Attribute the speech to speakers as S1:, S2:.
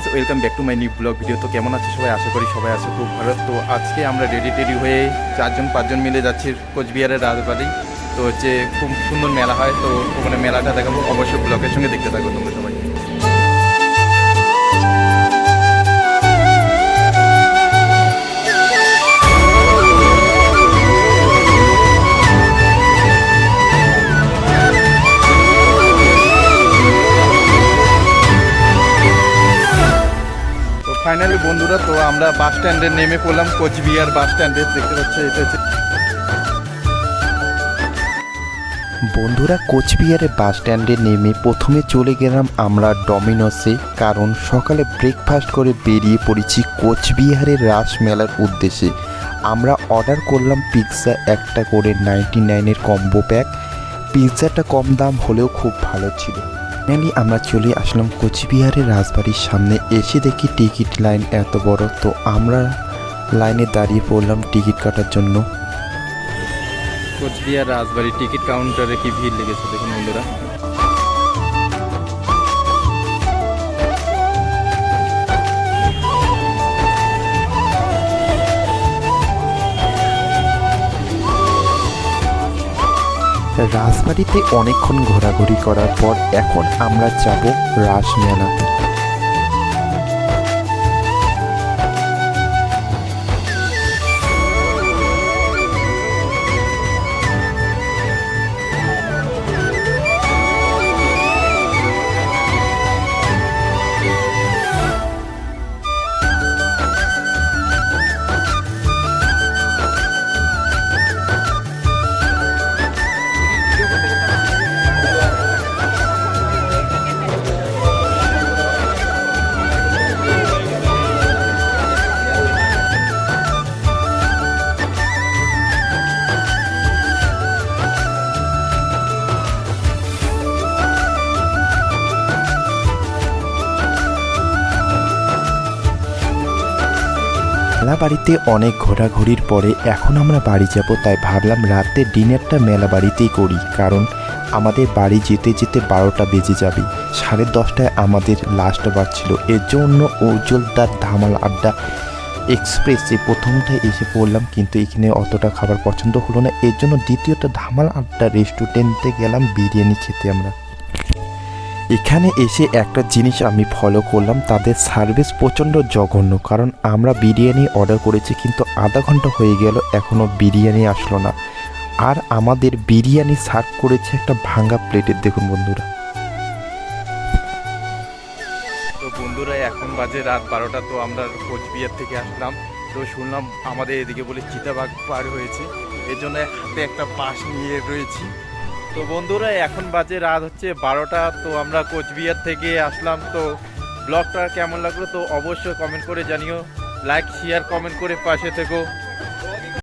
S1: Guys welcome back to my new blog video তো কেমন আছে সবাই? আশা করি সবাই আছে খুব ভালো। তো আজকে আমরা রেডি টেডি হয়ে চারজন, পাঁচজন মিলে যাচ্ছি কোচবিহারের রাজবাড়ি। তো হচ্ছে খুব সুন্দর মেলা হয়। তো ওখানে মেলাটা দেখাবো। অবশ্যই ব্লগের সঙ্গে দেখতে থাকব তোমরা সবাই। ফাইনালি বন্ধুরা, তো আমরা বাস স্ট্যান্ডে নেমে পড়লাম, কোচবিহার বাস স্ট্যান্ডে দেখতে পাচ্ছি, এটা
S2: বন্ধুরা, কোচবিহারে বাস স্ট্যান্ডে নেমে প্রথমে চলে গেলাম আমরা ডমিনোসে কারণ সকালে ব্রেকফাস্ট করে বেরিয়ে পড়েছি কোচবিহারের রাস মেলার উদ্দেশ্যে। আমরা অর্ডার করলাম পিৎজা একটা করে নাইনটি নাইনের কম্বো প্যাক পিৎজাটা কম দাম হলেও খুব ভালো ছিল। ফাইনালি আমরা চলে আসলাম কোচবিহারের রাজবাড়ির সামনে। এসে দেখি টিকিট লাইন এত বড়, তো আমরা লাইনে দাঁড়িয়ে পড়লাম টিকিট কাটার জন্য।
S1: কোচবিহার রাজবাড়ি টিকিট কাউন্টারে কি ভিড় লেগেছে দেখুন বন্ধুরা।
S2: রাজবাড়িতে অনেকক্ষণ ঘোরাঘুরি করার পর এখন আমরা যাব রাস মেলা বাড়িতে অনেক ঘোরাঘুরির পরে এখন আমরা বাড়ি যাব, তাই ভাবলাম রাতে ডিনারটা মেলা বাড়িতেই করি, কারণ আমাদের বাড়ি যেতে যেতে বারোটা বেজে যাবে। সাড়ে দশটায় আমাদের লাস্ট বার ছিল। এর জন্য উজ্জ্বলদার ধামাল আড্ডা এক্সপ্রেসে প্রথমটায় এসে পড়লাম, কিন্তু এখানে অতটা খাবার পছন্দ হলো না। এর জন্য দ্বিতীয়টা ধামাল আড্ডা রেস্টুরেন্টে গেলাম, বিরিয়ানি খেতে আমরা। এখানে এসে একটা জিনিস আমি ফলো করলাম, তাদের সার্ভিস প্রচণ্ড জঘন্য, কারণ আমরা বিরিয়ানি অর্ডার করেছি কিন্তু আধা ঘণ্টা হয়ে গেল এখনও বিরিয়ানি আসলো না। আর আমাদের বিরিয়ানি সার্ভ করেছে একটা ভাঙা প্লেটের দেখুন বন্ধুরা।
S1: তো বন্ধুরা, এখন বাজে রাত বারোটা, তো আমরা কোচবিহার থেকে আসলাম। তো শুনলাম আমাদের এদিকে বলে চিতাবাঘ পার হয়েছে। এর জন্য হাতে একটা পাস নিয়ে রয়েছি। তো বন্ধুরা, এখন বাজে রাত হচ্ছে বারোটা, তো আমরা কোচবিহার থেকে আসলাম। তো ব্লগটা কেমন লাগল তো অবশ্যই কমেন্ট করে জানিও। লাইক শেয়ার কমেন্ট করে পাশে থেকো।